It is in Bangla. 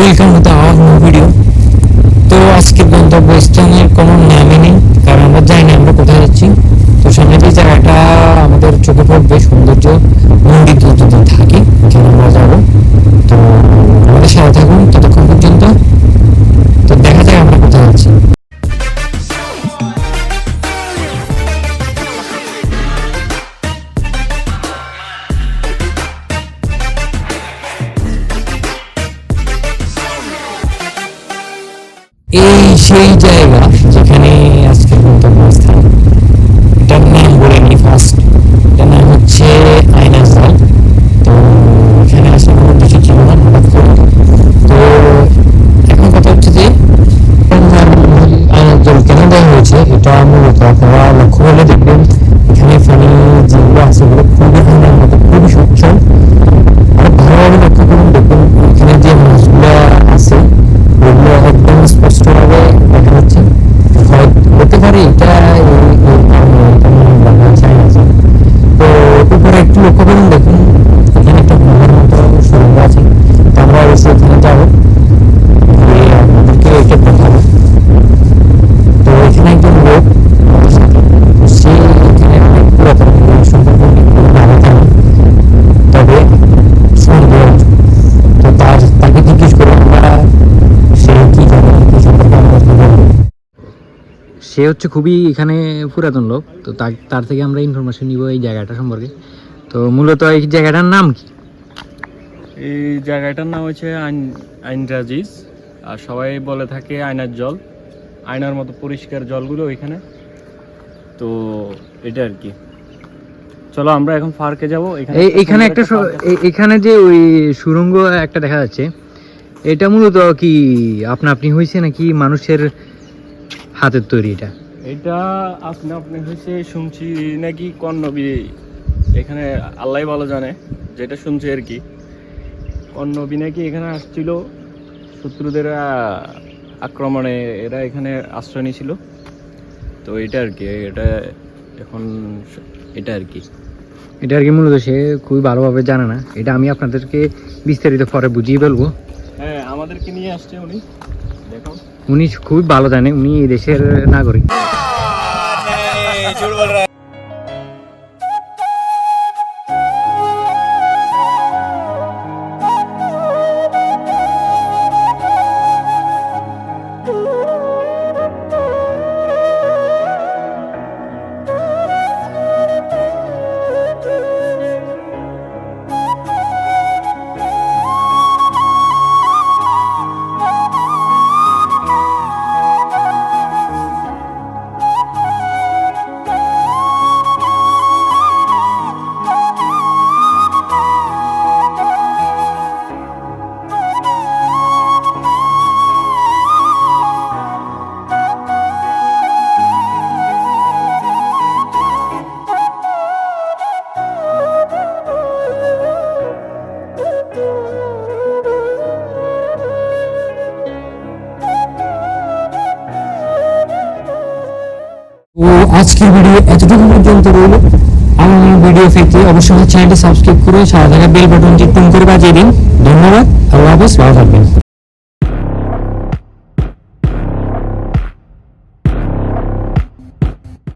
Welcome to our new video তো আজকের গন্তব্যস্থানের কোনো নামই এই সেই জায়গা যেখানে আজকে গন্তব্যস্থান সে হচ্ছে খুবই এখানে পুরাতন লোক তো তার- থেকে আমরা ইনফরমেশন নিব এই জায়গাটা সম্পর্কে। তো মূলত এই জায়গাটার নাম কি? এই জায়গাটার নাম হচ্ছে আইন আইনরাজিজ আর সবাই বলে থাকে আয়নার জল। আয়নার মতো পরিষ্কার জলগুলো ওইখানে। তো এটা আর কি। চলো আমরা এখন পার্কে যাব এখানে একটা এখানে যে ওই সুরঙ্গ একটা দেখা যাচ্ছে এটা মূলত কি আপনা আপনি হয়েছে নাকি মানুষের হাতের তৈরি এটা? এটা আপনি আপনি হয়েছে শুনছি নাকি কর্ণবী এখানে আল্লাহ ভালো জানে যেটা শুনছি আর কি। কর্ণবী নাকি এখানে আসছিল শত্রুদের আক্রমণে এরা এখানে আশ্রয় নিয়েছিল তো এটা আর কি এটা এখন এটা আর কি। এটা আর কি মূলত সে খুবই ভালোভাবে জানে না। এটা আমি আপনাদেরকে বিস্তারিত পরে বুঝিয়ে বলব। হ্যাঁ আমাদেরকে নিয়ে আসছে উনি। উনি খুবই ভালো জানে উনি এই দেশের নাগরিক। ও আজকের ভিডিও এতটুকু পর্যন্ত রইল। আমার ভিডিও পেতে অবশ্যই চ্যানেলটি সাবস্ক্রাইব করে সারা থাকা বেল বাটনটি টুন করে বাজিয়ে দিন। ধন্যবাদ, আল্লাহ হাফেজ, ভালো থাকবেন।